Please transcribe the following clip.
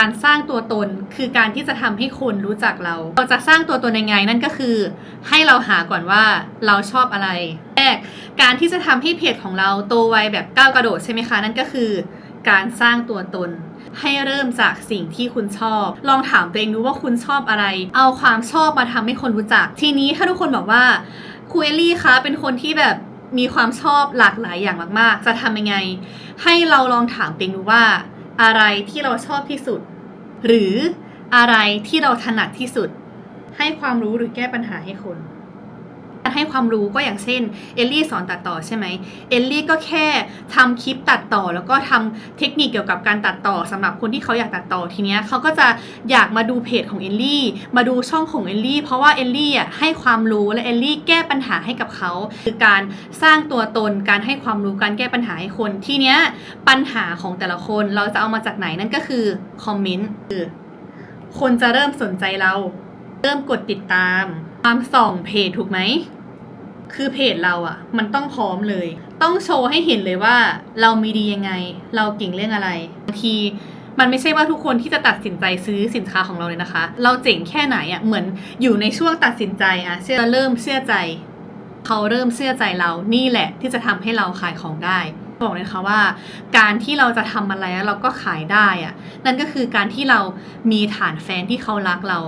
การสร้างตัวตนคือการที่จะทำให้คนรู้จักเรา เราจะสร้างตัวตนยังไงนั่นก็คือ ให้เราหาก่อนว่าเราชอบอะไร แรก การที่จะทำให้เพจของเราโตไวแบบก้าวกระโดดใช่ไหมคะ นั่นก็คือ การสร้างตัวตน ให้เริ่มจากสิ่งที่คุณชอบ ลองถามตัวเองดูว่าคุณชอบอะไร เอาความชอบมาทำให้คนรู้จัก ทีนี้ถ้าทุกคนบอกว่าครูเอลลี่คะเป็นคนที่แบบมีความชอบหลากหลายอย่างมาก ๆ จะทำยังไง ให้เราลองถามตัวเองดูว่าอะไรที่เราชอบที่สุด หรืออะไรที่เราถนัดที่สุด ให้ความรู้หรือแก้ปัญหาให้คน การให้ความรู้ก็อย่างเช่นเอลลี่สอนตัดต่อใช่ไหมเอลลี่ก็แค่ทำคลิปตัดต่อ แล้วก็ทำเทคนิคเกี่ยวกับการตัดต่อสำหรับคนที่เขาอยากตัดต่อทีเนี้ยเขาก็จะอยากมาดูเพจของเอลลี่มาดูช่องของเอลลี่เพราะว่าเอลลี่อะให้ความรู้และเอลลี่แก้ปัญหาให้กับเขาคือการสร้างตัวตนการให้ความรู้การแก้ปัญหาให้คนทีเนี้ยปัญหาของแต่ละคนเราจะเอามาจากไหนนั่นก็คือคอมเมนต์คือคนจะเริ่มสนใจเรา เริ่มกดติดตามตามส่องเพจถูกไหม คือเพจเราอะ่ะ มันต้องพร้อมเลย ต้องโชว์ให้เห็นเลยว่า เรามีดียังไง เราเก่งเรื่องอะไรบางทีมันไม่ใช่ว่าทุกคนที่จะตัดสินใจซื้อสินค้าของเราเลยนะคะ เราเจ๋งแค่ไหนอะ่ะเหมือนอยู่ในช่วงตัดสินใจอะ่ะเชื่อเริ่มเชื่อใจ เขาเริ่มเชื่อใจเรานี่แหละที่จะทำให้เราขายของได้บอกเลยค่ะว่าการที่เราจะทำอะไรแล้วเราก็ขายได้อะนั่นก็คือการที่เรามีฐานแฟนที่เขารักเรา